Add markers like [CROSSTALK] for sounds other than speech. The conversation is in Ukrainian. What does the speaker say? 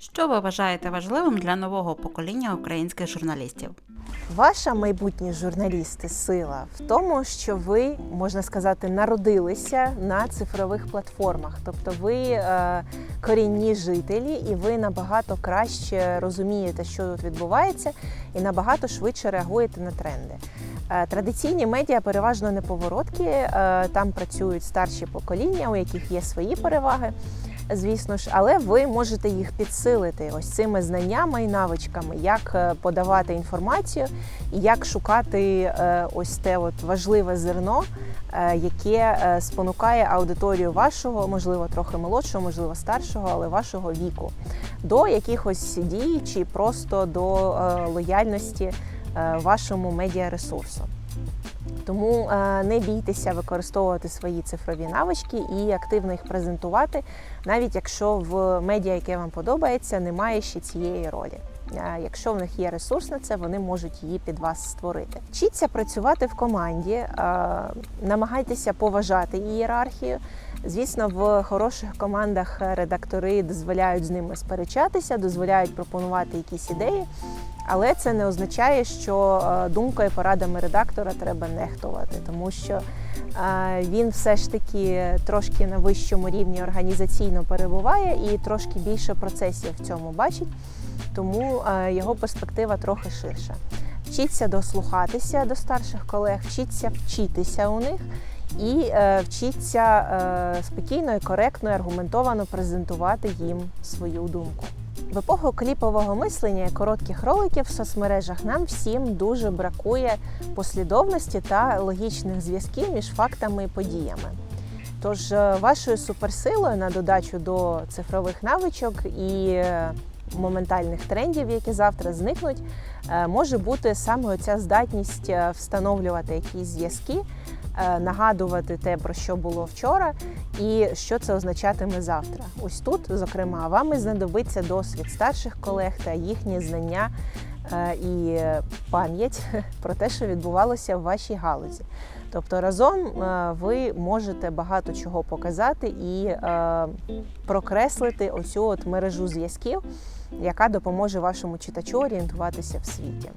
Що ви вважаєте важливим для нового покоління українських журналістів? Ваша майбутні журналісти сила в тому, що ви можна сказати народилися на цифрових платформах, тобто ви е, корінні жителі, і ви набагато краще розумієте, що тут відбувається, і набагато швидше реагуєте на тренди. Е, Традиційні медіа переважно неповороткі, е, там працюють старші покоління, у яких є свої переваги. Звісно ж, але ви можете їх підсилити ось цими знаннями і навичками, як е, подавати інформацію і як шукати е, ось те от важливе зерно, е, яке спонукає аудиторію вашого, можливо, трохи молодшого, можливо, старшого, але вашого віку, до якихось дій чи просто до лояльності вашому медіаресурсу. Тому е, не бійтеся використовувати свої цифрові навички і активно їх презентувати, навіть якщо в медіа, яке вам подобається, немає ще цієї ролі. Е, Якщо в них є ресурс на це, вони можуть її під вас створити. Вчіться працювати в команді, е, намагайтеся поважати ієрархію. Звісно, в хороших командах редактори дозволяють з ними сперечатися, дозволяють пропонувати якісь ідеї. Але це не означає, що е, думкою порадами редактора треба нехтувати, тому що е, він все ж таки трошки на вищому рівні організаційно перебуває і трошки більше процесів в цьому бачить, тому е, його перспектива трохи ширша. Вчіться дослухатися до старших колег, вчіться вчитися у них і вчіться спокійно і коректно і аргументовано презентувати їм свою думку. В епоху кліпового мислення і коротких роликів в соцмережах нам всім дуже бракує послідовності та логічних зв'язків між фактами і подіями. Тож е, вашою суперсилою на додачу до цифрових навичок і е, моментальних трендів, які завтра зникнуть, е, може бути саме ця здатність е, встановлювати якісь зв'язки, е, нагадувати те, про що було вчора, і що це означатиме завтра. Ось тут, зокрема, вам і знадобиться досвід старших колег та їхні знання і пам'ять [LAUGHS] про те, що відбувалося в вашій галузі. Тобто разом е, ви можете багато чого показати і е, прокреслити оцю от мережу зв'язків, яка допоможе вашому читачу орієнтуватися в світі.